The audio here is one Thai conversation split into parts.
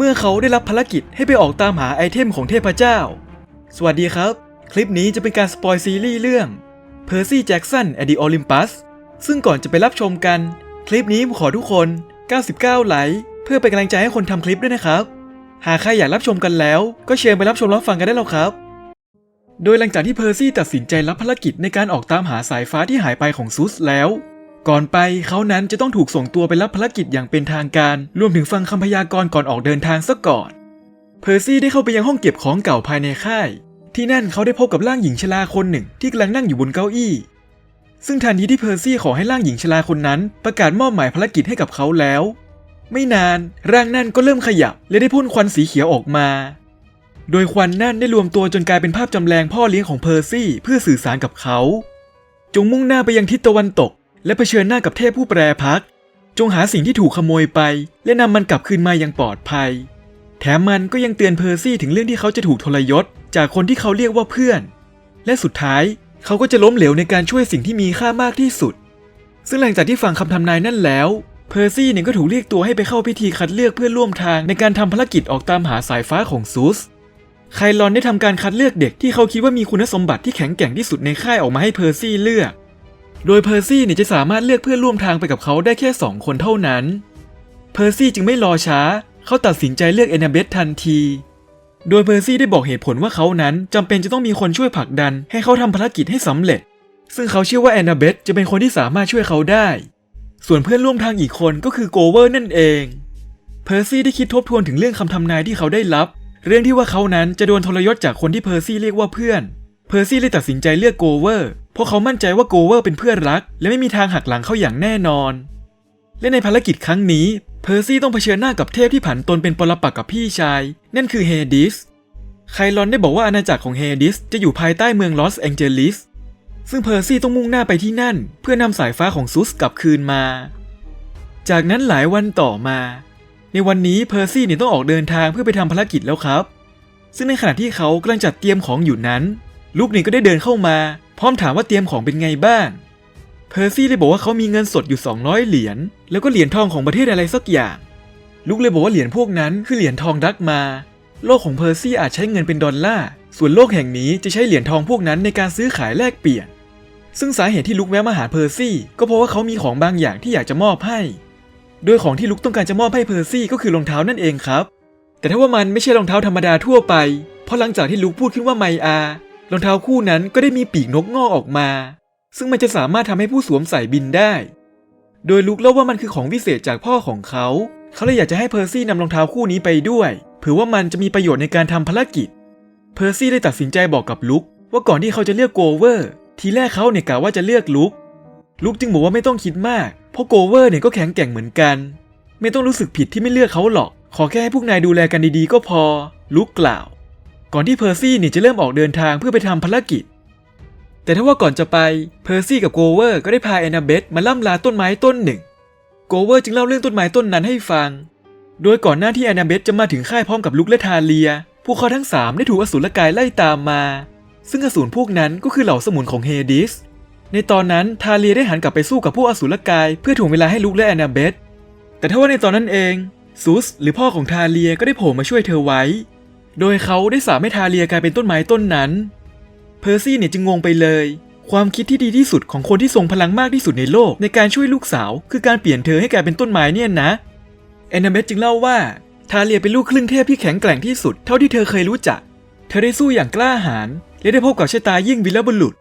เมื่อเขาได้รับภารกิจให้ไปออกตามหาไอเทมของเทพเจ้า สวัสดีครับ คลิปนี้จะเป็นการสปอยซีรีส์เรื่อง Percy Jackson at the Olympus ซึ่งก่อนจะไปรับชมกัน คลิปนี้ผมขอทุกคน 99 ไลค์เพื่อเป็นกำลังใจให้คนทำคลิปด้วยนะครับ หากใครอยากรับชมกันแล้ว ก็เชิญไปรับชมรับฟังกันได้แล้วครับ โดยหลังจากที่เพอร์ซี่ตัดสินใจรับภารกิจในการออกตามหาสายฟ้าที่หายไปของซุสแล้ว ก่อนไปเขานั้นจะต้องถูกส่งตัวไปรับภารกิจอย่างเป็นทางการ รวมถึงฟังคำพยากรณ์ก่อนออกเดินทางซะก่อน เพอร์ซี่ได้เข้าไปยังห้องเก็บของเก่าภายในค่าย ที่นั่นเขาได้พบกับร่างหญิงชราคนหนึ่งที่กำลังนั่งอยู่บนเก้าอี้ ซึ่งทันทีที่เพอร์ซี่ขอให้ร่างหญิงชราคนนั้น ประกาศมอบหมายภารกิจให้กับเขาแล้ว ไม่นานร่างนั่นก็เริ่มขยับและได้พ่นควันสีเขียวออกมา โดยควันนั่นได้รวมตัวจนกลายเป็นภาพจำแรงพ่อเลี้ยงของเพอร์ซี่เพื่อสื่อสารกับเขา จงมุ่งหน้าไปยังทิศตะวันตก และเผชิญหน้ากับเทพผู้แปรพัก จงหาสิ่งที่ถูกขโมยไป และนำมันกลับคืนมาอย่างปลอดภัย แถมมันก็ยังเตือนเพอร์ซี่ถึงเรื่องที่เขาจะถูกทรยศ จากคนที่เขาเรียกว่าเพื่อน และสุดท้ายเขาก็จะล้มเหลวในการช่วยสิ่งที่มีค่ามากที่สุด ซึ่งหลังจากที่ฟังคำทำนายนั่นแล้ว เพอร์ซี่เนี่ยก็ถูกเรียกตัวให้ไปเข้าพิธีคัดเลือกเพื่อนร่วมทางในการทำภารกิจออกตามหาสายฟ้าของซูสไคลอนได้ทำการคัดเลือกเด็กที่เขาคิดว่ามีคุณสมบัติที่แข็งแกร่งที่สุดในค่ายออกมาให้เพอร์ซี่เลือก โดยเพอร์ซี่เนี่ยจะสามารถเลือกเพื่อนร่วมทางไปกับเขาได้แค่ 2 คนเท่านั้น เพอร์ซี่จึงไม่รอช้า เขาตัดสินใจเลือกแอนนาเบธทันที โดยเพอร์ซี่ได้บอกเหตุผลว่าเขานั้นจำเป็นจะต้องมีคนช่วยผลักดัน ให้เขาทำภารกิจให้สำเร็จ ซึ่งเขาเชื่อว่าแอนนาเบธจะเป็นคนที่สามารถช่วยเขาได้ ส่วนเพื่อนร่วมทางอีกคนก็คือโกเวอร์นั่นเอง เพอร์ซี่ได้คิดทบทวนถึงเรื่องคำทำนายที่เขาได้รับ เรื่องที่ว่าเขานั้นจะโดนทรยศจากคนที่เพอร์ซี่เรียกว่าเพื่อน เพอร์ซี่เลยตัดสินใจเลือกโกเวอร์ เพราะเขามั่นใจว่าโกเวอร์เป็นเพื่อนรัก และไม่มีทางหักหลังเขาอย่างแน่นอน และในภารกิจครั้งนี้ เพอร์ซี่ต้องเผชิญหน้ากับเทพที่ผันตนเป็นปรปักษ์กับพี่ชาย นั่นคือเฮดิสไคลอนได้บอกว่าอาณาจักรของเฮดิสจะอยู่ภายใต้เมืองลอสแองเจลิสซึ่งเพอร์ซี่ต้องมุ่งหน้าไปที่นั่น เพื่อนำสายฟ้าของซุสกลับคืนมา จากนั้นหลายวันต่อมา ในวันนี้เพอร์ซี่เนี่ยต้องออกเดินทางเพื่อไปทำภารกิจแล้วครับ ซึ่งในขณะที่เขากำลังจัดเตรียมของอยู่นั้น ลูกนี่ก็ได้เดินเข้ามา พร้อมถามว่าเตรียมของเป็นไงบ้าง เพอร์ซี่เลยบอกว่าเขามีเงินสดอยู่ 200 เหรียญ แล้วก็เหรียญทองของประเทศอะไรสักอย่างลูกเลยบอกว่าเหรียญพวกนั้นคือเหรียญทองดักมา โลกของเพอร์ซี่อาจใช้เงินเป็นดอลลาร์ ส่วนโลกแห่งนี้จะใช้เหรียญทองพวกนั้นในการซื้อขายแลกเปลี่ยน ซึ่งสาเหตุที่ลุกแวะมาหาเพอร์ซี่ ก็เพราะว่าเขามีของบางอย่างที่อยากจะมอบให้ โดยของที่ลุกต้องการจะมอบให้เพอร์ซี่ก็คือรองเท้านั่นเองครับ แต่ถ้าว่ามันไม่ใช่รองเท้าธรรมดาทั่วไป เพราะหลังจากที่ลุกพูดขึ้นว่าไมอา รองเท้าคู่นั้นก็ได้มีปีกนกงอกออกมา ซึ่งมันจะสามารถทำให้ผู้สวมใส่บินได้ โดยลุกเล่าว่ามันคือของวิเศษจากพ่อของเขา เขาเลยอยากจะให้เพอร์ซี่นำรองเท้าคู่นี้ไปด้วยเผื่อว่ามันจะมีประโยชน์ในการทำภารกิจ เพอร์ซี่ได้ตัดสินใจบอกกับลุกว่าก่อนที่เขาจะเลือกโกเวอร์ ทีแรกเขาเนี่ยกะว่าจะเลือกลุก ลุกจึงบอกว่าไม่ต้องคิดมาก เพราะโกเวอร์เนี่ยก็แข็งแกร่งเหมือนกัน ไม่ต้องรู้สึกผิดที่ไม่เลือกเขาหรอก ขอแค่ให้พวกนายดูแลกันดีๆ ก็พอ ลุกกล่าว ก่อนที่เพอร์ซี่นี่จะเริ่มออกเดินทางเพื่อไปทำภารกิจ แต่ถ้าว่าก่อนจะไปเพอร์ซี่กับโกเวอร์ก็ได้พาแอนนาเบธมาล่ำลาต้นไม้ต้นหนึ่ง โกเวอร์จึงเล่าเรื่องต้นไม้ต้นนั้นให้ฟัง โดยก่อนหน้าที่แอนนาเบธจะมาถึงค่ายพร้อมกับลุกและทาเลีย พวกเขาทั้งสามได้ถูกอสูรกายไล่ตามมา ซึ่งอสูรพวกนั้นก็คือเหล่าสมุนของเฮดิส ในตอนนั้นทาเลียได้หันกลับไปสู้กับพวกอสูรกาย เพื่อถ่วงเวลาให้ลุกและแอนนาเบธแต่ถ้าว่าในตอนนั้นเองซูสหรือพ่อของทาเลียก็ได้โผล่มาช่วยเธอไว้ โดยเขาได้สาให้ทาเลียกลายเป็นต้นไม้ต้นนั้น เพอร์ซี่เนี่ยจึงงงไปเลย ความคิดที่ดีที่สุดของคนที่ทรงพลังมากที่สุดในโลก ในการช่วยลูกสาว คือการเปลี่ยนเธอให้กลายเป็นต้นไม้เนี่ยนะแอนนาเบธจึงเล่าว่าทาเลียเป็นลูกครึ่งเทพที่แข็งแกร่งที่สุดเท่าที่เธอเคยรู้จัก เธอได้สู้อย่างกล้าหาญและได้พบกับชะตายิ่งวิลบุรุษ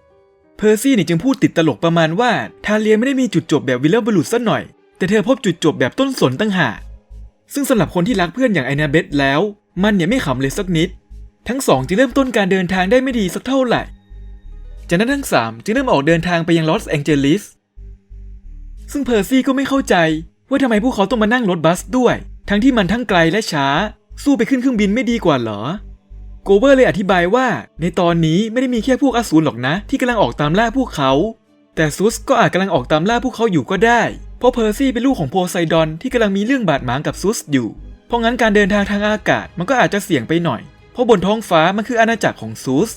เพอร์ซี่เนี่ยจึงพูดติดตลกประมาณว่าทาเลียไม่ได้มีจุดจบแบบวิลบุรุษซะหน่อย แต่เธอพบจุดจบแบบต้นสนตั้งหากซึ่งสำหรับคนที่รักเพื่อนอย่างไอนาเบธแล้ว มันเนี่ยไม่ขำเลยสักนิด ทั้งสองจึงเริ่มต้นการเดินทางได้ไม่ดีสักเท่าไหร่ จากนั้นทั้งสามจึงเริ่มออกเดินทางไปยังลอสแองเจลิส ซึ่งเพอร์ซี่ก็ไม่เข้าใจว่าทำไมพวกเขาต้องมานั่งรถบัสด้วย ทั้งที่มันทั้งไกลและช้า สู้ไปขึ้นเครื่องบินไม่ดีกว่าเหรอ โกเบอร์เลยอธิบายว่า ในตอนนี้ไม่ได้มีแค่พวกอสูรหรอกนะ ที่กำลังออกตามล่าพวกเขา แต่ซุสก็อาจกำลังออกตามล่าพวกเขาอยู่ก็ได้ เพราะเพอร์ซี่เป็นลูกของโพไซดอนที่กำลังมีเรื่องบาดหมางกับซุสอยู่ เพราะงั้นการเดินทางทางอากาศมันก็อาจจะเสี่ยงไปหน่อย เพราะบนท้องฟ้ามันคืออาณาจักรของซุส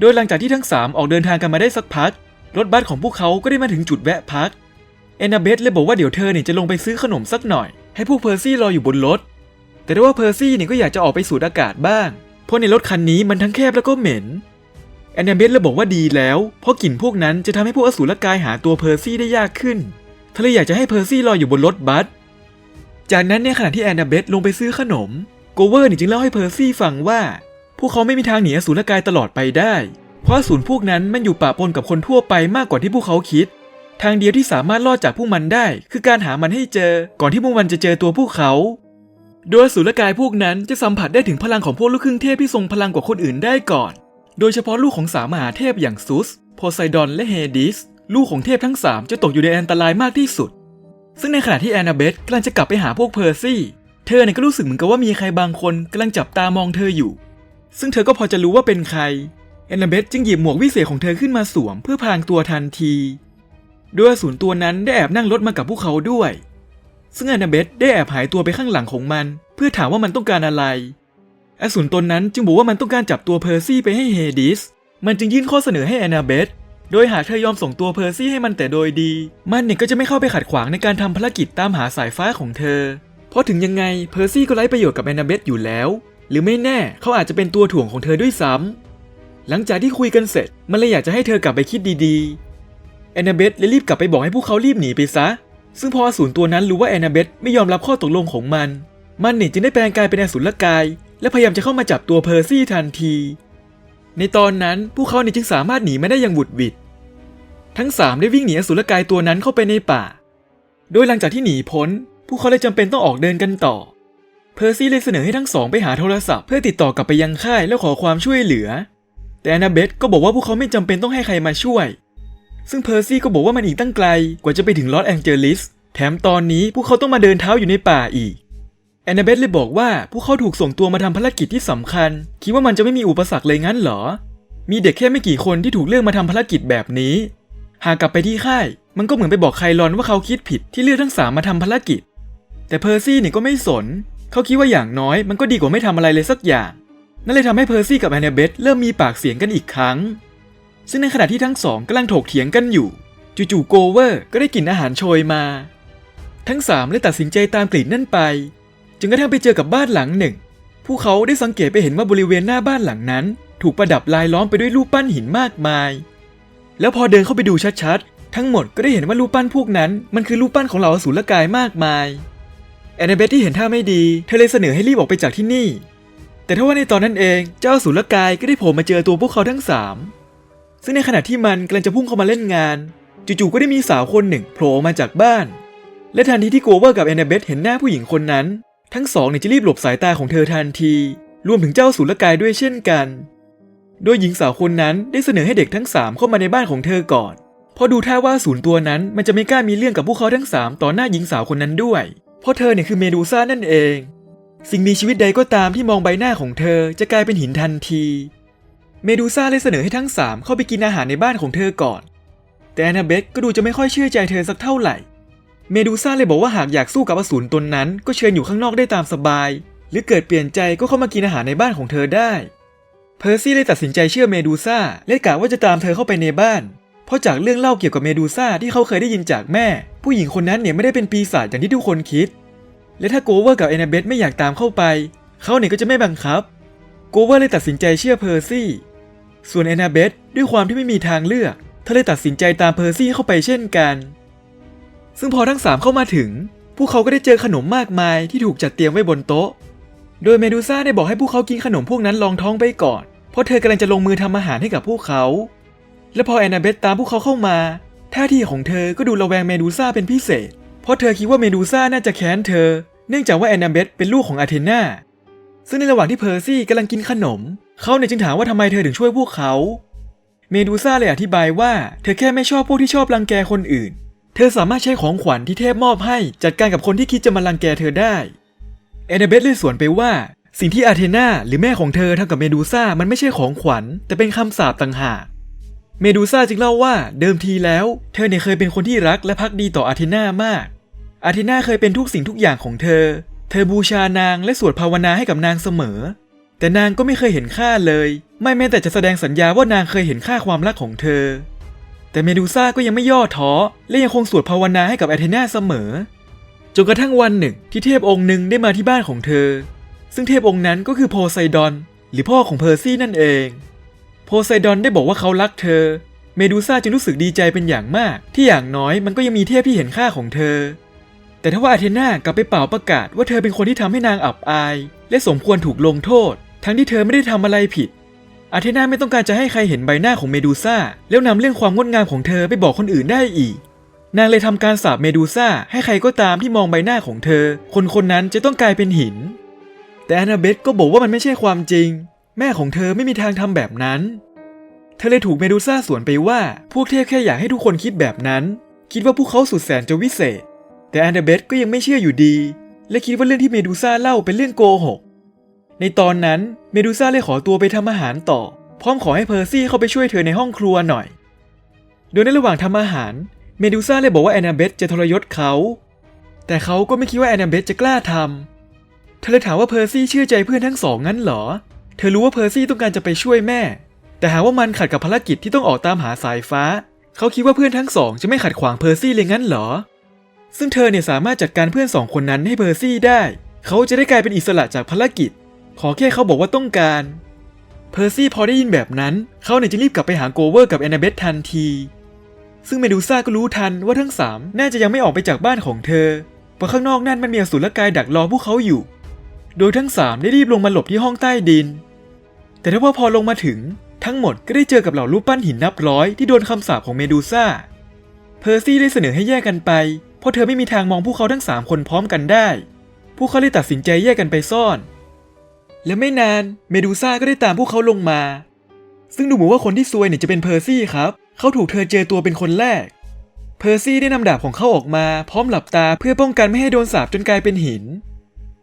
โดยหลังจากที่ทั้ง 3 ออกเดินทางกันมาได้สักพัก รถบัสของพวกเขาก็ได้มาถึงจุดแวะพักแอนนาเบธเลยบอกว่าเดี๋ยวเธอเนี่ยจะลงไปซื้อขนมสักหน่อย ให้พวกเพอร์ซี่รออยู่บนรถ แต่ได้ว่าเพอร์ซี่เนี่ยก็อยากจะออกไปสูดอากาศบ้าง เพราะในรถคันนี้มันทั้งแคบแล้วก็เหม็นแอนนาเบธเลยบอกว่าดีแล้ว เพราะกลิ่นพวกนั้นจะทำให้พวกอสูรกายหาตัวเพอร์ซี่ได้ยากขึ้นเธอเลยอยากจะให้เพอร์ซี่รออยู่บนรถบัส จากนั้นในขณะที่แอนนาเบธลงไปซื้อขนม โกเวอร์จึงเล่าให้เพอร์ซี่ฟังว่า พวกเขาไม่มีทางหนีอสูรกายตลอดไปได้ เพราะอสูรพวกนั้นมันอยู่ปะปนกับคนทั่วไปมากกว่าที่พวกเขาคิด ทางเดียวที่สามารถรอดจากพวกมันได้ คือการหามันให้เจอ ก่อนที่พวกมันจะเจอตัวพวกเขา โดยสูรกายพวกนั้นจะสัมผัสได้ถึงพลังของพวกลูกครึ่งเทพที่ทรงพลังกว่าคนอื่นได้ก่อน โดยเฉพาะลูกของสามมหาเทพอย่างซุส โพไซดอนและเฮดิส ลูกของเทพทั้งสามจะตกอยู่ในอันตรายมากที่สุด ซึ่งในขณะที่แอนนาเบธกำลังจะกลับไปหาพวกเพอร์ซี่ เธอเนี่ยก็รู้สึกเหมือนกับว่ามีใครบางคนกำลังจับตามองเธออยู่ ซึ่งเธอก็พอจะรู้ว่าเป็นใคร แอนนาเบธจึงหยิบหมวกวิเศษของเธอขึ้นมาสวมเพื่อพรางตัวทันทีโดยอสูรตัวนั้นได้แอบนั่งรถมากับพวกเขาด้วย ซึ่งแอนนาเบธได้แอบหายตัวไปข้างหลังของมัน เพื่อถามว่ามันต้องการอะไรอสูรตนนั้นจึงบอกว่ามันต้องการจับตัวเพอร์ซี่ไปให้เฮดิส มันจึงยื่นข้อเสนอให้แอนนาเบธ โดยหากเธอยอมส่งตัวเพอร์ซี่ให้มันแต่โดยดี มันเนี่ยก็จะไม่เข้าไปขัดขวางในการทำภารกิจตามหาสายฟ้าของเธอ เพราะถึงยังไงเพอร์ซี่ก็ไร้ประโยชน์กับแอนนาเบธอยู่แล้ว หรือไม่แน่เขาอาจจะเป็นตัวถ่วงของเธอด้วยซ้ำหลังจากที่คุยกันเสร็จ มันเลยอยากจะให้เธอกลับไปคิดดีๆ แอนนาเบธเลยรีบกลับไปบอกให้พวกเขารีบหนีไปซะ ซึ่งพออสูรตัวนั้นรู้ว่าแอนนาเบธไม่ยอมรับข้อตกลงของมัน มันเนี่ยจึงได้แปลงกายเป็นอสูรกาย และพยายามจะเข้ามาจับตัวเพอร์ซี่ทันที ในตอนนั้นพวกเขาเนี่ยจึงสามารถหนีมาได้อย่างบุดหวิด ทั้งสามได้วิ่งหนีอสูรกายตัวนั้นเข้าไปในป่า โดยหลังจากที่หนีพ้น พวกเขาเลยจำเป็นต้องออกเดินกันต่อ เพอร์ซี่เลยเสนอให้ทั้งสองไปหาโทรศัพท์เพื่อติดต่อกลับไปยังค่ายแล้วขอความช่วยเหลือ แต่แอนนาเบธก็บอกว่าพวกเขาไม่จำเป็นต้องให้ใครมาช่วย ซึ่งเพอร์ซี่ก็บอกว่ามันอีกตั้งไกลกว่าจะไปถึงลอสแองเจลิส แถมตอนนี้พวกเขาต้องมาเดินเท้าอยู่ในป่าอีก แอนนาเบธเลยบอกว่าพวกเขาถูกส่งตัวมาทำภารกิจที่สำคัญ คิดว่ามันจะไม่มีอุปสรรคเลยงั้นเหรอ มีเด็กแค่ไม่กี่คนที่ถูกเลือกมาทำภารกิจแบบนี้ หากกลับไปที่ค่าย มันก็เหมือนไปบอกไคลอนว่าเขาคิดผิดที่เลือกทั้งสามมาทำภารกิจ แต่เพอร์ซี่เนี่ยก็ไม่สน เขาคิดว่าอย่างน้อยมันก็ดีกว่าไม่ทำอะไรเลยสักอย่าง นั่นเลยทำให้เพอร์ซี่กับแอนนาเบธเริ่มมีปากเสียงกันอีกครั้ง ซึ่งในขณะที่ทั้งสองกำลังถกเถียงกันอยู่ จู่ๆโกเวอร์ก็ได้กลิ่นอาหารโชยมา ทั้งสามเลยตัดสินใจตามกลิ่นนั่นไป จึงกระทั่งไปเจอกับบ้านหลังหนึ่งผู้เขาได้สังเกตไปเห็นว่าบริเวณหน้าบ้านหลังนั้น ถูกประดับลายล้อมไปด้วยรูปปั้นหินมากมาย แล้วพอเดินเข้าไปดูชัดๆ ทั้งหมดก็ได้เห็นว่ารูปปั้นพวกนั้น มันคือรูปปั้นของเหล่าอสูรกายมากมายแอนนาเบธที่เห็นท่าไม่ดีเธอเลยเสนอให้รีบออกไปจากที่นี่ แต่ถ้าว่าในตอนนั้นเองเจ้าสูรกายก็ได้โผล่มาเจอตัวพวกเขาทั้งสามซึ่งในขณะที่มันกำลังจะพุ่งเข้ามาเล่นงาน จู่ๆก็ได้มีสาวคนหนึ่งโผล่ออกมาจากบ้าน และทันทีที่โกเวอร์กับแอนนาเบธเห็นหน้าผู้หญิงคนนั้น ทั้งสองเนี่ยจะรีบหลบสายตาของเธอทันที รวมถึงเจ้าสูรกายด้วยเช่นกัน โดยหญิงสาวคนนั้นได้เสนอให้เด็กทั้งสามเข้ามาในบ้านของเธอก่อนเพราะดูท่าว่าศูนย์ตัวนั้นมันจะไม่กล้ามีเรื่องกับพวกเขาทั้งสามต่อหน้าหญิงสาวคนนั้นด้วย เพราะเธอเนี่ยคือเมดูซ่านั่นเอง สิ่งมีชีวิตใดก็ตามที่มองใบหน้าของเธอจะกลายเป็นหินทันที เมดูซ่าเลยเสนอให้ทั้งสามเข้าไปกินอาหารในบ้านของเธอก่อน แต่แอนนาเบธก็ดูจะไม่ค่อยเชื่อใจเธอสักเท่าไหร่ เมดูซ่าเลยบอกว่าหากอยากสู้กับอสูรตนนั้น ก็เชิญอยู่ข้างนอกได้ตามสบาย หรือเกิดเปลี่ยนใจก็เข้ามากินอาหารในบ้านของเธอได้ เพอร์ซี่เลยตัดสินใจเชื่อเมดูซ่าและกะว่าจะตามเธอเข้าไปในบ้าน เพราะจากเรื่องเล่าเกี่ยวกับเมดูซ่าที่เขาเคยได้ยินจากแม่ ผู้หญิงคนนั้นเนี่ยไม่ได้เป็นปีศาจอย่างที่ทุกคนคิด และถ้าโกเวอร์กับแอนนาเบธไม่อยากตามเข้าไป เขาเนี่ยก็จะไม่บังคับ โกเวอร์เลยตัดสินใจเชื่อเพอร์ซี่ ส่วนแอนนาเบธด้วยความที่ไม่มีทางเลือกเธอเลยตัดสินใจตามเพอร์ซี่เข้าไปเช่นกัน ซึ่งพอทั้งสามเข้ามาถึง พวกเขาก็ได้เจอขนมมากมายที่ถูกจัดเตรียมไว้บนโต๊ะ โดยเมดูซ่าได้บอกให้พวกเขากินขนมพวกนั้นลองท้องไปก่อน เพราะเธอกำลังจะลงมือทำอาหารให้กับพวกเขา และพอแอนนาเบธตามพวกเขาเข้ามา ท่าทีของเธอก็ดูระแวงเมดูซ่าเป็นพิเศษ เพราะเธอคิดว่าเมดูซ่าน่าจะแค้นเธอ เนื่องจากว่าแอนนาเบธเป็นลูกของอาเทนาซึ่งในระหว่างที่เพอร์ซี่กำลังกินขนม เขาเนี่ยจึงถามว่าทำไมเธอถึงช่วยพวกเขา เมดูซ่าเลยอธิบายว่า เธอแค่ไม่ชอบพวกที่ชอบรังแกคนอื่น เธอสามารถใช้ของขวัญที่เทพมอบให้จัดการกับคนที่คิดจะมารังแกเธอได้แอนนาเบธเลยสวนไปว่า สิ่งที่อาเทนาหรือแม่ของเธอทำกับเมดูซ่ามันไม่ใช่ของขวัญ แต่เป็นคำสาปต่างหากเมดูซ่าจึงเล่าว่าเดิมทีแล้ว เธอเนี่ยเคยเป็นคนที่รักและพักดีต่ออาเทนามาก อาเทนาเคยเป็นทุกสิ่งทุกอย่างของเธอ เธอบูชานางและสวดภาวนาให้กับนางเสมอ แต่นางก็ไม่เคยเห็นค่าเลย ไม่แม้แต่จะแสดงสัญญาว่านางเคยเห็นค่าความรักของเธอ แต่เมดูซ่าก็ยังไม่ย่อท้อ และยังคงสวดภาวนาให้กับแอเทนาเสมอ จนกระทั่งวันหนึ่งที่เทพองค์หนึ่งได้มาที่บ้านของเธอ ซึ่งเทพองค์นั้นก็คือโพไซดอน หรือพ่อของเพอร์ซี่นั่นเอง โพไซดอนได้บอกว่าเขารักเธอ เมดูซ่าจึงรู้สึกดีใจเป็นอย่างมาก ที่อย่างน้อยมันก็ยังมีเทพที่เห็นค่าของเธอ แต่ถ้าว่าอาเทนากลับไปเป่าประกาศว่าเธอเป็นคนที่ทำให้นางอับอาย และสมควรถูกลงโทษ ทั้งที่เธอไม่ได้ทำอะไรผิด อาเทนาไม่ต้องการจะให้ใครเห็นใบหน้าของเมดูซ่าแล้วนำเรื่องความงดงามของเธอไปบอกคนอื่นได้อีก นางเลยทำการสาปเมดูซ่าให้ใครก็ตามที่มองใบหน้าของเธอ คนคนนั้นจะต้องกลายเป็นหิน แต่แอนนาเบธก็บอกว่ามันไม่ใช่ความจริง แม่ของเธอไม่มีทางทำแบบนั้น เธอเลยถูกเมดูซ่าสวนไปว่า พวกเทพแค่อยากให้ทุกคนคิดแบบนั้น คิดว่าพวกเขาสุดแสนจะวิเศษ แต่แอนนาเบธก็ยังไม่เชื่ออยู่ดี และคิดว่าเรื่องที่เมดูซ่าเล่าเป็นเรื่องโกหก ในตอนนั้นเมดูซ่าเลยขอตัวไปทำอาหารต่อ พร้อมขอให้เพอร์ซี่เข้าไปช่วยเธอในห้องครัวหน่อย โดยในระหว่างทำอาหาร เมดูซ่าเลยบอกว่าแอนนาเบธจะทรยศเขา แต่เขาก็ไม่คิดว่าแอนนาเบธจะกล้าทำเธอเลยถามว่าเพอร์ซี่เชื่อใจเพื่อนทั้งสองงั้นเหรอ เธอรู้ว่าเพอร์ซี่ต้องการจะไปช่วยแม่ แต่หาว่ามันขัดกับภารกิจที่ต้องออกตามหาสายฟ้า เขาคิดว่าเพื่อนทั้งสองจะไม่ขัดขวางเพอร์ซี่เลยงั้นเหรอ ซึ่งเธอเนี่ยสามารถจัดการเพื่อนสองคนนั้นให้เพอร์ซี่ได้ เขาจะได้กลายเป็นอิสระจากภารกิจ ขอแค่เขาบอกว่าต้องการ เพอร์ซี่พอได้ยินแบบนั้น เขาเนี่ยจะรีบกลับไปหาโกเวอร์กับแอนนาเบธทันที ซึ่งเมดูซ่าก็รู้ทันว่าทั้งสามน่าจะยังไม่ออกไปจากบ้านของเธอ เพราะข้างนอกนั่นมันมีอสุรกายดักรอพวกเขาอยู่ โดยทั้งสามได้รีบลงมาหลบที่ห้องใต้ดิน แต่ถ้าว่าพอลงมาถึงทั้งหมดก็ได้เจอกับเหล่ารูปปั้นหินนับร้อยที่โดนคำสาปของเมดูซ่า เพอร์ซี่ได้เสนอให้แยกกันไป เพราะเธอไม่มีทางมองพวกเขาทั้งสามคนพร้อมกันได้ พวกเขาเลยตัดสินใจแยกกันไปซ่อน และไม่นานเมดูซ่าก็ได้ตามพวกเขาลงมา ซึ่งดูเหมือนว่าคนที่ซวยเนี่ยจะเป็นเพอร์ซี่ครับ เขาถูกเธอเจอตัวเป็นคนแรก เพอร์ซี่ได้นำดาบของเขาออกมา พร้อมหลับตาเพื่อป้องกันไม่ให้โดนสาปจนกลายเป็นหิน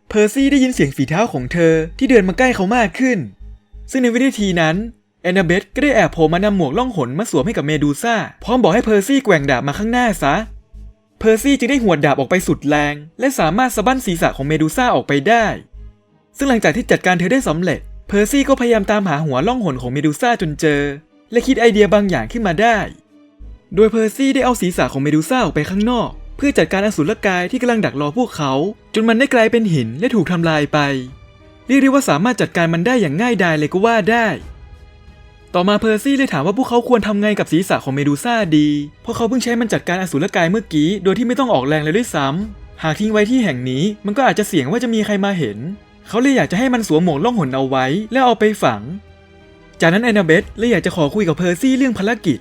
เพอร์ซี่ได้ยินเสียงฝีเท้าของเธอที่เดินมาใกล้เขามากขึ้น ซึ่งในวินาทีนั้นแอนนาเบธก็ได้แอบโผล่มานำหมวกล่องหนมาสวมให้กับเมดูซ่าพร้อมบอกให้เพอร์ซี่แกว่งดาบมาข้างหน้าซะ เพอร์ซี่จึงได้หวดดาบออกไปสุดแรง และสามารถสะบั้นศีรษะของเมดูซ่าออกไปได้ ซึ่งหลังจากที่จัดการเธอได้สำเร็จ เพอร์ซี่ก็พยายามตามหาหัวล่องหนของเมดูซ่าจนเจอ และคิดไอเดียบางอย่างขึ้นมาได้ โดยเพอร์ซี่ได้เอาศีรษะของเมดูซ่าออกไปข้างนอก เพื่อจัดการอสูรกายที่กำลังดักรอพวกเขา จนมันได้กลายเป็นหินและถูกทำลายไป เรียกได้ว่าสามารถจัดการมันได้อย่างง่ายดายเลยก็ว่าได้ ต่อมาเพอร์ซี่เลยถามว่าพวกเขาควรทำไงกับศีรษะของเมดูซ่าดีเพราะเขาเพิ่งใช้มันจัดการอสูรกายเมื่อกี้ โดยที่ไม่ต้องออกแรงเลยด้วยซ้ำหากทิ้งไว้ที่แห่งนี้มันก็อาจจะเสี่ยงว่าจะมีใครมาเห็น เขาเลยอยากจะให้มันสวมหมวกล่องหนเอาไว้ แล้วเอาไปฝัง จากนั้นแอนนาเบธเลยอยากจะขอคุยกับเพอร์ซี่เรื่องภารกิจ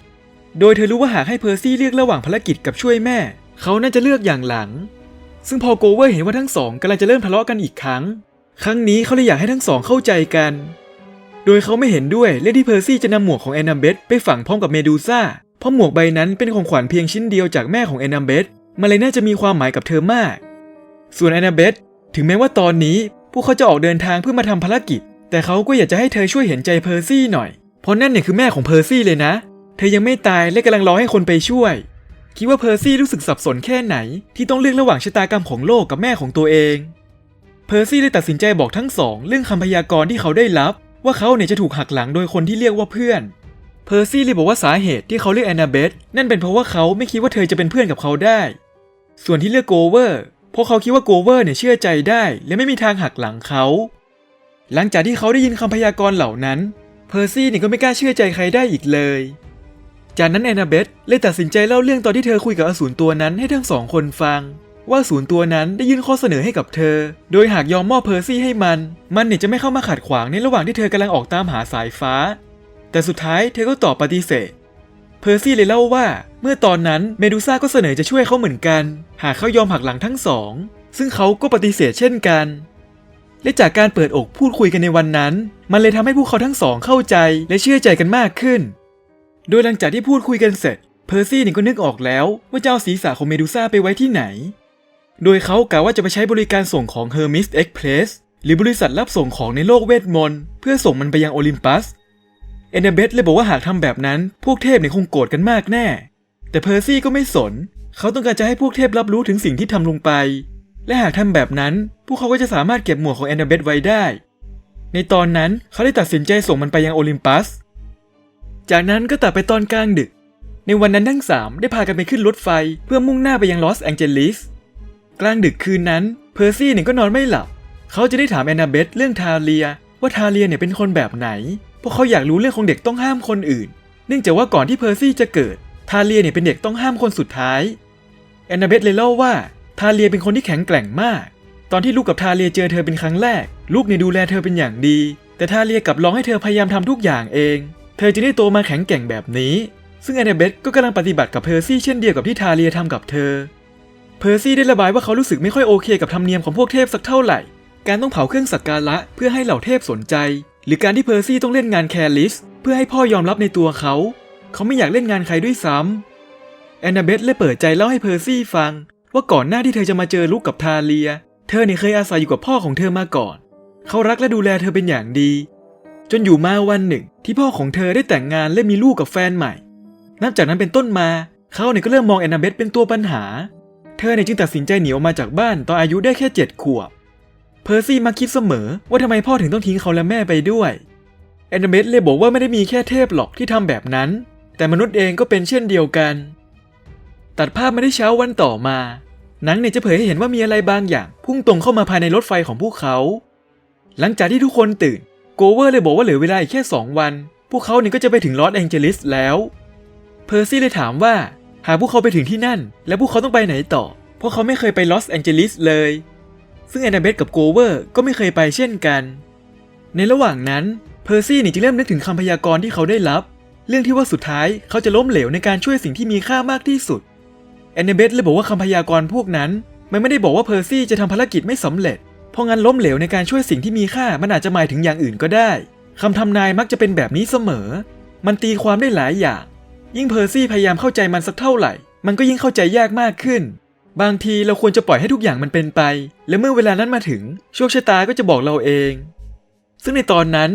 โดยเธอรู้ว่าหากให้เพอร์ซี่เลือกระหว่างภารกิจกับช่วยแม่ เขาน่าจะเลือกอย่างหลัง ซึ่งพอโกเวอร์เห็นว่าทั้งสองกำลังจะเริ่มทะเลาะกันอีกครั้ง ครั้งนี้เขาเลยอยากให้ทั้งสองเข้าใจกัน โดยเขาไม่เห็นด้วยเรื่องที่เพอร์ซี่จะนำหมวกของแอนนาเบธไปฝังพร้อมกับเมดูซ่า เพราะหมวกใบนั้นเป็นของขวัญเพียงชิ้นเดียวจากแม่ของแอนนาเบธมันเลยน่าจะมีความหมายกับเธอมาก ส่วนแอนนาเบธถึงแม้ว่าตอนนี้ พวกเขาจะออกเดินทางเพื่อมาทำภารกิจ แต่เขาก็อยากจะให้เธอช่วยเห็นใจเพอร์ซี่หน่อย เพราะนั่นเนี่ยคือแม่ของเพอร์ซี่เลยนะ เธอยังไม่ตายและกำลังรอให้คนไปช่วย คิดว่าเพอร์ซี่รู้สึกสับสนแค่ไหน ที่ต้องเลือกระหว่างชะตากรรมของโลกกับแม่ของตัวเอง เพอร์ซี่เลยตัดสินใจบอกทั้งสองเรื่องคำพยากรณ์ที่เขาได้รับ ว่าเขาเนี่ยจะถูกหักหลังโดยคนที่เรียกว่าเพื่อนเพอร์ซี่เลยบอกว่าสาเหตุที่เขาเลือกแอนนาเบธนั่นเป็นเพราะว่าเขาไม่คิดว่าเธอจะเป็นเพื่อนกับเขาได้ ส่วนที่เลือกโกเวอร์ เพราะเขาคิดว่าโกเวอร์เนี่ยเชื่อใจได้และไม่มีทางหักหลังเขา หลังจากที่เขาได้ยินคำพยากรณ์เหล่านั้น เพอร์ซี่เนี่ยก็ไม่กล้าเชื่อใจใครได้อีกเลย จากนั้นแอนนาเบธเลยตัดสินใจเล่าเรื่องตอนที่เธอคุยกับอสูรตัวนั้นให้ทั้งสองคนฟัง ว่าอสูรตัวนั้นได้ยื่นข้อเสนอให้กับเธอ โดยหากยอมมอบเพอร์ซี่ให้มัน มันเนี่ยจะไม่เข้ามาขัดขวางในระหว่างที่เธอกำลังออกตามหาสายฟ้า แต่สุดท้ายเธอก็ตอบปฏิเสธ เพอร์ซี่เลยเล่าว่า เมื่อตอนนั้นเมดูซ่าก็เสนอจะช่วยเขาเหมือนกัน หากเขายอมหักหลังทั้งสอง ซึ่งเขาก็ปฏิเสธเช่นกัน และจากการเปิดอกพูดคุยกันในวันนั้น มันเลยทำให้พวกเขาทั้งสองเข้าใจและเชื่อใจกันมากขึ้น โดยหลังจากที่พูดคุยกันเสร็จ เพอร์ซี่นี่ก็นึกออกแล้วว่าจะเอาศีรษะของเมดูซ่าไปไว้ที่ไหน โดยเขากล่าวว่าจะไปใช้บริการส่งของ Hermes Express หรือบริษัทรับส่งของในโลกเวทมนต์เพื่อส่งมันไปยังโอลิมปัสเอนเดเบธเลยบอกว่าหากทำแบบนั้น พวกเทพเนี่ยคงโกรธกันมากแน่ แต่เพอร์ซี่ก็ไม่สน เขาต้องการจะให้พวกเทพรับรู้ถึงสิ่งที่ทำลงไป และหากทำแบบนั้น พวกเขาก็จะสามารถเก็บหมวกของแอนเดเบธไว้ได้ ในตอนนั้นเขาได้ตัดสินใจส่งมันไปยังโอลิมปัส จากนั้นก็ตัดไปตอนกลางดึก ในวันนั้นทั้งสามได้พากันไปขึ้นรถไฟเพื่อมุ่งหน้าไปยังลอสแองเจลิส กลางดึกคืนนั้น เพอร์ซี่เนี่ยก็นอนไม่หลับ เขาจะได้ถามแอนนาเบธเรื่องทาเลีย ว่าทาเลียเนี่ยเป็นคนแบบไหน เพราะเขาอยากรู้เรื่องของเด็กต้องห้ามคนอื่น เนื่องจากว่าก่อนที่เพอร์ซี่จะเกิด ทาเลียเนี่ยเป็นเด็กต้องห้ามคนสุดท้าย แอนนาเบธเลยเล่าว่า ทาเลียเป็นคนที่แข็งแกร่งมาก ตอนที่ลูกกับทาเลียเจอเธอเป็นครั้งแรก ลูกเนี่ยดูแลเธอเป็นอย่างดี แต่ทาเลียกลับร้องให้เธอพยายามทำทุกอย่างเอง เธอจึงได้โตมาแข็งแกร่งแบบนี้ ซึ่งแอนนาเบธก็กำลังปฏิบัติกับเพอร์ซี่เช่นเดียวกับที่ทาเลียทำกับเธอ เพอร์ซี่ได้ระบายว่าเขารู้สึกไม่ค่อยโอเคกับธรรมเนียมของพวกเทพสักเท่าไหร่ การต้องเผาเครื่องสักการะเพื่อให้เหล่าเทพสนใจ หรือการที่เพอร์ซี่ต้องเล่นงานแคร์ลิสเพื่อให้พ่อยอมรับในตัวเขา เขาไม่อยากเล่นงานใครด้วยซ้ำแอนนาเบธเลยเปิดใจเล่าให้เพอร์ซี่ฟัง ว่าก่อนหน้าที่เธอจะมาเจอลูกกับทาเลีย เธอเนี่ยเคยอาศัยอยู่กับพ่อของเธอมาก่อน เขารักและดูแลเธอเป็นอย่างดี จนอยู่มาวันหนึ่ง ที่พ่อของเธอได้แต่งงานและมีลูกกับแฟนใหม่ นับจากนั้นเป็นต้นมาเขาเนี่ยก็เริ่มมองแอนนาเบธเป็นตัวปัญหา เธอเนี่ยจึงตัดสินใจหนีออกมาจากบ้านตอนอายุได้แค่เจ็ดขวบ เพอร์ซี่มักคิดเสมอว่าทำไมพ่อถึงต้องทิ้งเขาและแม่ไปด้วยแอนนาเบธเลยบอกว่าไม่ได้มีแค่เทพหรอกที่ทำแบบนั้น แต่มนุษย์เองก็เป็นเช่นเดียวกัน ตัดภาพมาได้เช้าวันต่อมา หนังเนี่ยจะเผยให้เห็นว่ามีอะไรบางอย่าง พุ่งตรงเข้ามาภายในรถไฟของพวกเขา หลังจากที่ทุกคนตื่น โกเวอร์เลยบอกว่าเหลือเวลาอีกแค่ 2 วัน พวกเขาเนี่ยก็จะไปถึงลอสแองเจลิสแล้ว เพอร์ซี่เลยถามว่า หากพวกเขาไปถึงที่นั่น แล้วพวกเขาต้องไปไหนต่อ เพราะเขาไม่เคยไปลอสแองเจลิสเลย ซึ่งแอนนาเบธกับโกเวอร์ก็ไม่เคยไปเช่นกัน ในระหว่างนั้นเพอร์ซี่เนี่ยจึงเริ่มนึกถึงคำพยากรณ์ที่เขาได้รับ เรื่องที่ว่าสุดท้ายเขาจะล้มเหลวในการช่วยสิ่งที่มีค่ามากที่สุดแอนนเบธเลยบอกว่าคำพยากรณ์พวกนั้น มันไม่ได้บอกว่าเพอร์ซี่จะทำภารกิจไม่สำเร็จ เพราะงั้นล้มเหลวในการช่วยสิ่งที่มีค่ามันอาจจะหมายถึงอย่างอื่นก็ได้คำทำนายมักจะเป็นแบบนี้เสมอ มันตีความได้หลายอย่าง ยิ่งเพอร์ซี่พยายามเข้าใจมันสักเท่าไหร่ มันก็ยิ่งเข้าใจยากมากขึ้น บางทีเราควรจะปล่อยให้ทุกอย่างมันเป็นไป และเมื่อเวลานั้นมาถึงโชคชะตาก็จะบอกเราเอง ซึ่งในตอนนั้น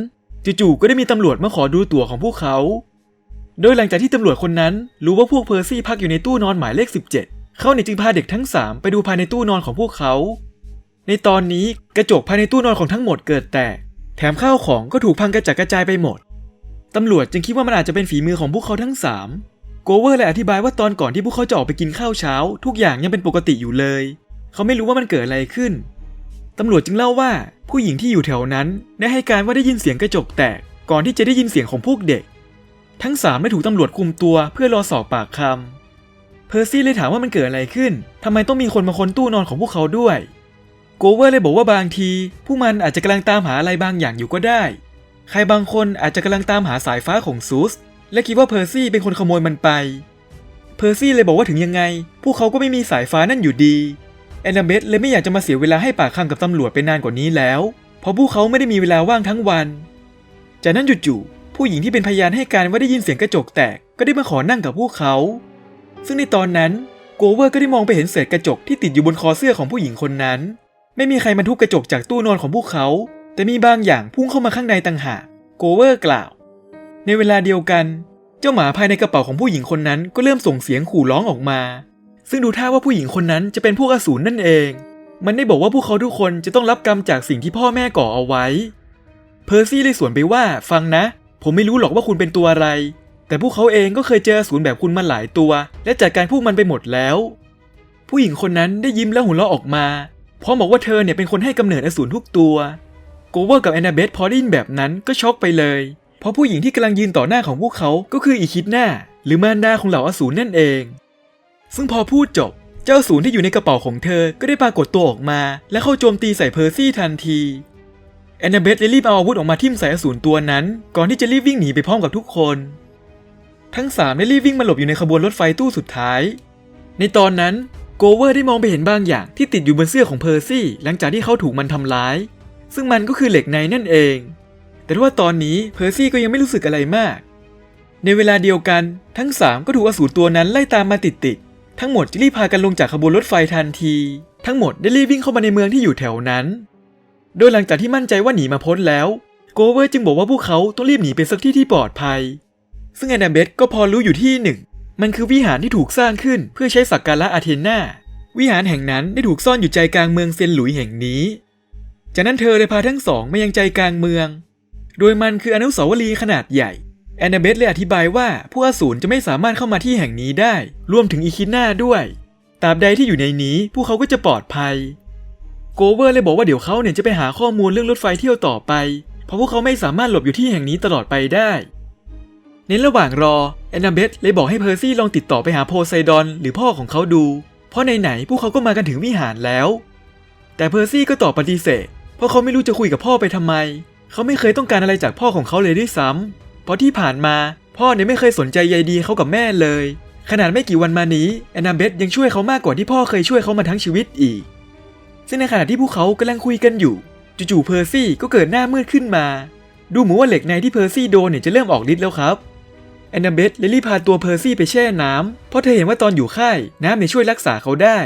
จู่ๆก็ได้มีตำรวจมาขอดูตั๋วของพวกเขา โดยหลังจากที่ตำรวจคนนั้น รู้ว่าพวกเพอร์ซี่พักอยู่ในตู้นอนหมายเลข 17 เขาเนี่ยจึงพาเด็กทั้ง 3 ไปดูภายในตู้นอนของพวกเขา ในตอนนี้กระจกภายในตู้นอนของทั้งหมดเกิดแตก แถมข้าวของก็ถูกพังกระจัดกระจายไปหมด ตำรวจจึงคิดว่ามันอาจจะเป็นฝีมือของพวกเขาทั้ง 3 โกเวอร์เลยอธิบายว่าตอนก่อนที่พวกเขาจะออกไปกินข้าวเช้า ทุกอย่างยังเป็นปกติอยู่เลย เขาไม่รู้ว่ามันเกิดอะไรขึ้น ตำรวจจึงเล่าว่าผู้หญิงที่อยู่แถวนั้นได้ให้การว่าได้ยินเสียงกระจกแตก ก่อนที่จะได้ยินเสียงของพวกเด็ก ทั้งสามได้ถูกตำรวจคุมตัวเพื่อรอสอบปากคำเพอร์ซี่เลยถามว่ามันเกิดอะไรขึ้นทำไมต้องมีคนมาค้นตู้นอนของพวกเขาด้วยโกเวอร์เลยบอกว่าบางที ผู้มันอาจจะกำลังตามหาอะไรบางอย่างอยู่ก็ได้ ใครบางคนอาจจะกำลังตามหาสายฟ้าของซูสและคิดว่าเพอร์ซี่เป็นคนขโมยมันไป เพอร์ซี่เลยบอกว่าถึงยังไง พวกเขาก็ไม่มีสายฟ้านั่นอยู่ดีแอนนาเบธเลยไม่อยากจะมาเสียเวลาให้ปากคำกับตำรวจไปนานกว่านี้แล้ว เพราะพวกเขาไม่ได้มีเวลาว่างทั้งวัน จากนั้นจู่ๆ ผู้หญิงที่เป็นพยานให้การว่าได้ยินเสียงกระจกแตกก็ได้มาขอนั่งกับพวกเขา ซึ่งในตอนนั้นโกเวอร์ก็ได้มองไปเห็นเศษกระจกที่ติดอยู่บนคอเสื้อของผู้หญิงคนนั้น ไม่มีใครมาทุบกระจกจากตู้นอนของพวกเขา แต่มีบางอย่างพุ่งเข้ามาข้างในต่างหากโกเวอร์กล่าว ในเวลาเดียวกัน เจ้าหมาภายในกระเป๋าของผู้หญิงคนนั้นก็เริ่มส่งเสียงขู่ร้องออกมา ซึ่งดูท่าว่าผู้หญิงคนนั้นจะเป็นพวกอสูรนั่นเอง มันได้บอกว่าพวกเขาทุกคนจะต้องรับกรรมจากสิ่งที่พ่อแม่ก่อเอาไว้ เพอร์ซี่เลยสวนไปว่าฟังนะ ผมไม่รู้หรอกว่าคุณเป็นตัวอะไร แต่พวกเขาเองก็เคยเจออสูรแบบคุณมาหลายตัว และจัดการพวกมันไปหมดแล้ว ผู้หญิงคนนั้นได้ยิ้มแล้วหัวเราะออกมาพร้อมบอกว่าเธอเนี่ยเป็นคนให้กำเนิดอสูรทุกตัวโกเวอร์กับแอนนาเบธพอได้ยินแบบนั้นก็ช็อกไปเลย เพราะผู้หญิงที่กำลังยืนต่อหน้าของพวกเขาก็คืออีคิดหน้า หรือมารดาของเหล่าอสูรนั่นเอง ซึ่งพอพูดจบ เจ้าอสูรที่อยู่ในกระเป๋าของเธอก็ได้ปรากฏตัวออกมา และเข้าโจมตีใส่เพอร์ซี่ทันที แอนนาเบธเลยรีบเอาอาวุธออกมาทิ่มใส่อสูรตัวนั้น ก่อนที่จะรีบวิ่งหนีไปพร้อมกับทุกคน ทั้งสามได้รีบวิ่งมาหลบอยู่ในขบวนรถไฟตู้สุดท้าย ในตอนนั้นโกเวอร์ได้มองไปเห็นบางอย่างที่ติดอยู่บนเสื้อของเพอร์ซี่หลังจากที่เขาถูกมันทำร้าย ซึ่งมันก็คือเหล็กในนั่นเอง แต่ว่าตอนนี้เพอร์ซี่ก็ยังไม่รู้สึกอะไรมาก ในเวลาเดียวกันทั้งสามก็ถูกอสูรตัวนั้นไล่ตามมาติดๆทั้งหมดจะรีบพากันลงจากขบวนรถไฟทันที ทั้งหมดได้รีบวิ่งเข้ามาในเมืองที่อยู่แถวนั้น โดยหลังจากที่มั่นใจว่าหนีมาพ้นแล้ว โกเวอร์จึงบอกว่าพวกเขาต้องรีบหนีไปสักที่ที่ปลอดภัย ซึ่งแอนนาเบธก็พอรู้อยู่ที่หนึ่ง มันคือวิหารที่ถูกสร้างขึ้นเพื่อใช้สักการะอาเทนาวิหารแห่งนั้นได้ถูกซ่อนอยู่ใจกลางเมืองเซนหลุยแห่งนี้ จากนั้นเธอเลยพาทั้งสองมายังใจกลางเมือง โดยมันคืออนุสาวรีย์ขนาดใหญ่แอนนาเบธเลยอธิบายว่าผู้อสูรจะไม่สามารถเข้ามาที่แห่งนี้ได้ รวมถึงอีคิน่าด้วย ตราบใดที่อยู่ในนี้พวกเขาก็จะปลอดภัย โกเวอร์เลยบอกว่าเดี๋ยวเขาเนี่ยจะไปหาข้อมูลเรื่องรถไฟเที่ยวต่อไป เพราะพวกเขาไม่สามารถหลบอยู่ที่แห่งนี้ตลอดไปได้ ในระหว่างรอแอนนาเบธเลยบอกให้เพอร์ซี่ลองติดต่อไปหาโพไซดอนหรือพ่อของเขาดู เพราะไหนๆพวกเขาก็มากันถึงวิหารแล้ว แต่เพอร์ซี่ก็ตอบปฏิเสธ เพราะเขาไม่รู้จะคุยกับพ่อไปทำไม เขาไม่เคยต้องการอะไรจากพ่อของเขาเลยด้วยซ้ำเพราะที่ผ่านมาพ่อเนี่ยไม่เคยสนใจใยดีเขากับแม่เลย ขนาดไม่กี่วันมานี้แอนนาเบธยังช่วยเขามากกว่าที่พ่อเคยช่วยเขามาทั้งชีวิตอีก ซึ่งในขณะที่พวกเขากำลังคุยกันอยู่ จู่ๆเพอร์ซี่ก็เกิดหน้ามืดขึ้นมา ดูเหมือนว่าเหล็กในที่เพอร์ซี่โดนเนี่ยจะเริ่มออกฤทธิ์แล้วครับแอนนาเบธเลยรีบพาตัวเพอร์ซี่ไปแช่น้ำเพราะเธอเห็นว่าตอนอยู่ค่ายน้ำเนี่ยช่วยรักษาเขาได้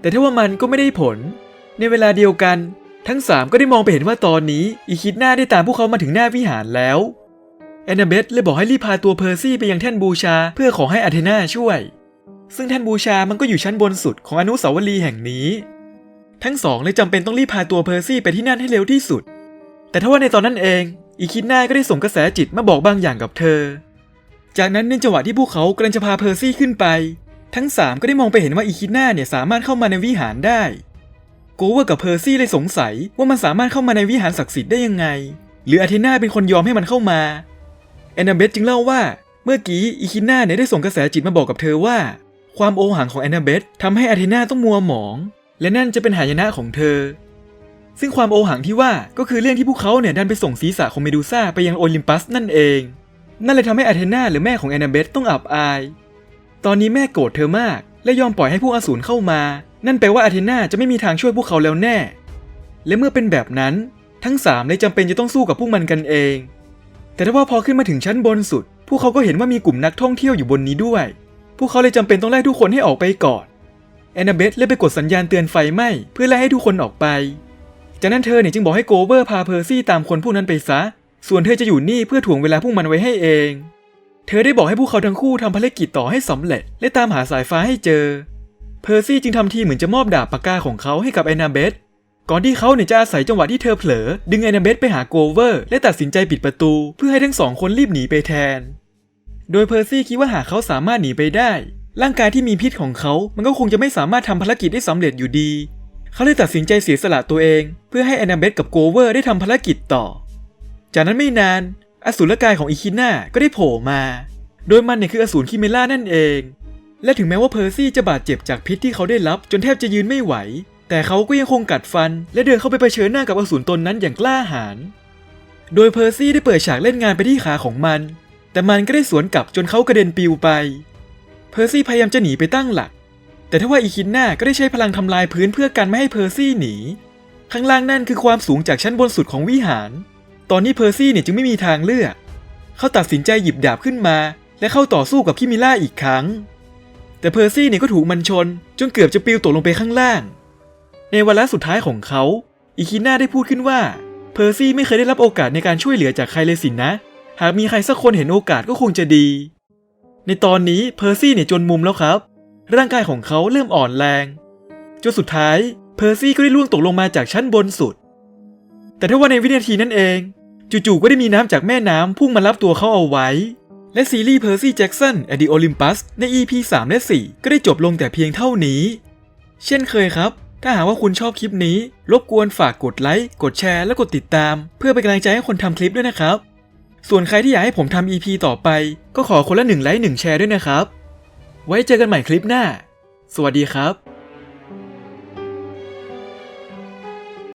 แต่ถ้าว่ามันก็ไม่ได้ผล ในเวลาเดียวกัน ทั้งสามก็ได้มองไปเห็นว่าตอนนี้อีคิดหน้าได้ตามพวกเขามาถึงหน้าวิหารแล้วแอนนาเบธเลยบอกให้รีบพาตัวเพอร์ซี่ไปยังแท่นบูชาเพื่อขอให้อาเทนาช่วย ซึ่งแท่นบูชามันก็อยู่ชั้นบนสุดของอนุสาวรีย์แห่งนี้ ทั้งสองเลยจำเป็นต้องรีบพาตัวเพอร์ซี่ไปที่นั่นให้เร็วที่สุด แต่ถ้าว่าในตอนนั้นเอง อีคิดหน้าก็ได้ส่งกระแสจิตมาบอกบางอย่างกับเธอ จากนั้นในจังหวะที่พวกเขากำลังจะพาเพอร์ซี่ขึ้นไป ทั้งสามก็ได้มองไปเห็นว่าอีคิดหน้าเนี่ยสามารถเข้ามาในวิหารได้โกเวอร์กับเพอร์ซี่เลยสงสัยว่ามันสามารถเข้ามาในวิหารศักดิ์สิทธิ์ได้ยังไง หรืออาเทนาเป็นคนยอมให้มันเข้ามาแอนนาเบธจึงเล่าว่า เมื่อกี้อีคิดหน้าเนี่ยได้ส่งกระแสจิตมาบอกกับเธอว่า ความโอหังของแอนนาเบธทำให้อาเทนาต้องมัวหมอง และนั่นจะเป็นหายนะของเธอ ซึ่งความโอหังที่ว่าก็คือเรื่องที่พวกเขาเนี่ยดันไปส่งศีรษะของเมดูซ่าไปยังโอลิมปัสนั่นเอง นั่นเลยทำให้อาเทนาหรือแม่ของแอนนาเบธต้องอับอาย ตอนนี้แม่โกรธเธอมาก และยอมปล่อยให้พวกอสูรเข้ามา นั่นแปลว่าอาเทนาจะไม่มีทางช่วยพวกเขาแล้วแน่ และเมื่อเป็นแบบนั้น ทั้งสามเลยจำเป็นจะต้องสู้กับพวกมันกันเอง แต่ถ้าว่าพอขึ้นมาถึงชั้นบนสุด พวกเขาก็เห็นว่ามีกลุ่มนักท่องเที่ยวอยู่บนนี้ด้วย พวกเขาเลยจำเป็นต้องไล่ทุกคนให้ออกไปก่อน แอนนาเบธเลยไปกดสัญญาณเตือนไฟไหม้เพื่อไล่ให้ทุกคนออกไป จากนั้นเธอเนี่ยจึงบอกให้โกเวอร์พาเพอร์ซี่ตามคนพวกนั้นไปซะ ส่วนเธอจะอยู่นี่เพื่อถ่วงเวลาพวกมันไว้ให้เอง เธอได้บอกให้พวกเขาทั้งคู่ทำภารกิจต่อให้สำเร็จ และตามหาสายฟ้าให้เจอ เพอร์ซี่จึงทำทีเหมือนจะมอบดาบปากกาของเขาให้กับแอนนาเบธก่อนที่เขาเนี่ยจะอาศัยจังหวะที่เธอเผลอ ดึงแอนนาเบธไปหาโกเวอร์ และตัดสินใจปิดประตู เพื่อให้ทั้งสองคนรีบหนีไปแทน โดยเพอร์ซี่คิดว่าหากเขาสามารถหนีไปได้ ร่างกายที่มีพิษของเขา มันก็คงจะไม่สามารถทำภารกิจได้สำเร็จอยู่ดี เขาเลยตัดสินใจเสียสละตัวเอง เพื่อให้แอนนาเบธกับโกเวอร์ได้ทำภารกิจต่อ จากนั้นไม่นาน อสูรกายของอีคิน่าก็ได้โผล่มา โดยมันเนี่ยคืออสูรคิเมล่านั่นเอง และถึงแม้ว่าเพอร์ซี่จะบาดเจ็บจากพิษที่เขาได้รับจนแทบจะยืนไม่ไหว แต่เขาก็ยังคงกัดฟัน และเดินเข้าไปเผชิญหน้ากับอสูรตนนั้นอย่างกล้าหาญ โดยเพอร์ซี่ได้เปิดฉากเล่นงานไปที่ขาของมัน แต่มันก็ได้สวนกลับจนเขากระเด็นปิวไป เพอร์ซี่พยายามจะหนีไปตั้งหลัก แต่ถ้าว่าอีคินน่าก็ได้ใช้พลังทำลายพื้นเพื่อกันไม่ให้เพอร์ซี่หนี ข้างล่างนั่นคือความสูงจากชั้นบนสุดของวิหาร ตอนนี้เพอร์ซี่เนี่ยจึงไม่มีทางเลือก เขาตัดสินใจหยิบดาบขึ้นมา และเข้าต่อสู้กับคิมิล่าอีกครั้ง แต่เพอร์ซี่เนี่ยก็ถูกมันชน จนเกือบจะปลิวตกลงไปข้างล่าง ในวาระสุดท้ายของเขา อีคิน่าได้พูดขึ้นว่า เพอร์ซี่ไม่เคยได้รับโอกาสในการช่วยเหลือจากใครเลยสินนะ หากมีใครสักคนเห็นโอกาสก็คงจะดี ในตอนนี้เพอร์ซี่เนี่ยจนมุมแล้วครับ ร่างกายของเขาเริ่มอ่อนแรงจนสุดท้ายเพอร์ซี่ก็ได้ล่วงตกลงมาจากชั้นบนสุด แต่ถ้าว่าในวินาทีนั้นเอง จู่ๆก็ได้มีน้ำจากแม่น้ำพุ่งมารับตัวเขาเอาไว้ และซีรีส์เพอร์ซี่แจ็กสันแอดีโอลิมปัสใน EP 3 และ 4 ก็ได้จบลงแต่เพียงเท่านี้ เช่นเคยครับ ถ้าหากว่าคุณชอบคลิปนี้ รบกวนฝากกดไลค์ กดแชร์ และกดติดตาม เพื่อเป็นกำลังใจให้คนทำคลิปด้วยนะครับ ส่วนใครที่อยากให้ผมทำ EP ต่อไป ก็ขอคนละหนึ่งไลค์หนึ่งแชร์ด้วยนะครับ ไว้เจอกันใหม่คลิปหน้า สวัสดีครับ